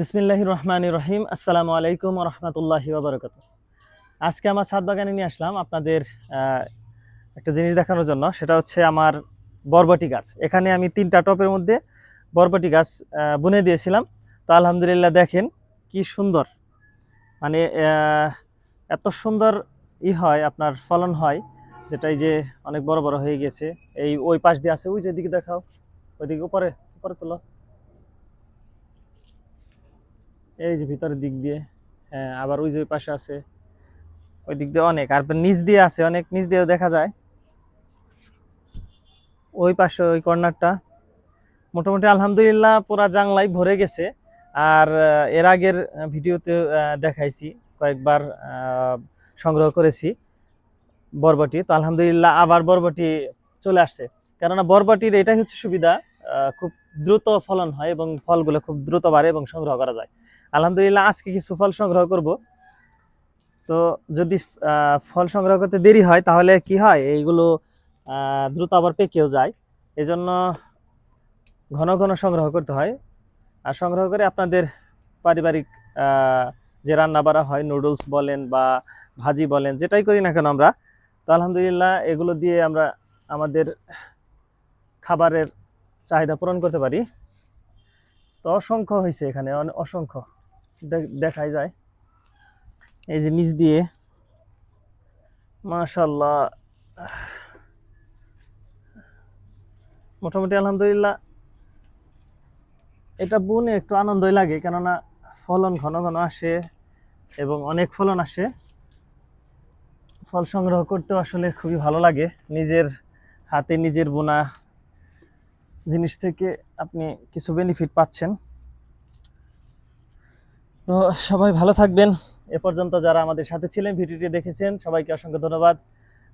বিসমিল্লাহ রহমান রহিম। আসসালামু আলাইকুম রহমতুল্লাহি ওবরকাত আজকে আমার ছাদ বাগানে নিয়ে আসলাম আপনাদের একটা জিনিস দেখানোর জন্য। সেটা হচ্ছে আমার বরবটি গাছ। এখানে আমি তিনটা টপের মধ্যে বরবটি গাছ বুনে দিয়েছিলাম। তো আলহামদুলিল্লাহ দেখেন কি সুন্দর। মানে এত সুন্দর ই হয়, আপনার ফলন হয় যেটাই যে অনেক বড় বড় হয়ে গেছে। এই ওই পাশ দিয়ে আছে, ওই যে দিকে দেখাও। ওইদিকে উপরে উপরে তোলো। এই যে ভিতরের দিক দিয়ে হ্যাঁ আবার ওই যে পাশে আছে, ওই দিক দিয়ে অনেক, আর নিচ দিয়ে আছে, অনেক নিচ দিয়েও দেখা যায়। ওই পাশে, ওই কর্নারটা, মোটামুটি আলহামদুলিল্লাহ পুরা জাংলাই ভরে গেছে। আর এর আগের ভিডিওতে দেখাইছি, কয়েকবার সংগ্রহ করেছি বরবটি। তো আলহামদুলিল্লাহ আবার বরবটি চলে আসছে। কেননা বরবটির এটাই হচ্ছে সুবিধা খুব দ্রুত ফলন হয় এবং ফলগুলো খুব দ্রুত বাড়ে এবং সংগ্রহ করা যায়। আলহামদুলিল্লাহ, আজকে কিছু ফল সংগ্রহ করব। তো যদি ফল সংগ্রহ করতে দেরি হয়, তাহলে কি হয়, এইগুলো দ্রুত আবার পেকেও যায়। এজন্য ঘন ঘন সংগ্রহ করতে হয়। আর সংগ্রহ করে আপনাদের পারিবারিক যে রান্না বাড়া হয়, নুডলস বলেন বা ভাজি বলেন, যেটাই করি না কেন আমরা, তো আলহামদুলিল্লাহ এগুলো দিয়ে আমরা আমাদের খাবারের চাহিদা পূরণ করতে পারি। তো অসংখ্য হয়েছে এখানে অসংখ্য। দেখাই যায়। এই যে নিচ দিয়ে মাশাল্লাহ মোটামুটি আলহামদুলিল্লাহ। এটা বুনে একটু আনন্দই লাগে, কেননা ফলন ঘন ঘন আসে এবং অনেক ফলন আসে। ফল সংগ্রহ করতেও আসলে খুবই ভালো লাগে। নিজের হাতে নিজের বোনা জিনিস থেকে আপনি কিছু বেনিফিট পাচ্ছেন। তো সবাই ভালো থাকবেন। এ পর্যন্ত যারা আমাদের সাথে ছিলেন, ভিডিওটি দেখেছেন, সবাইকে অসংখ্য ধন্যবাদ।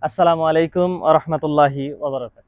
আসসালামু আলাইকুম আ রহমতুল্লাহি ওবরাকাত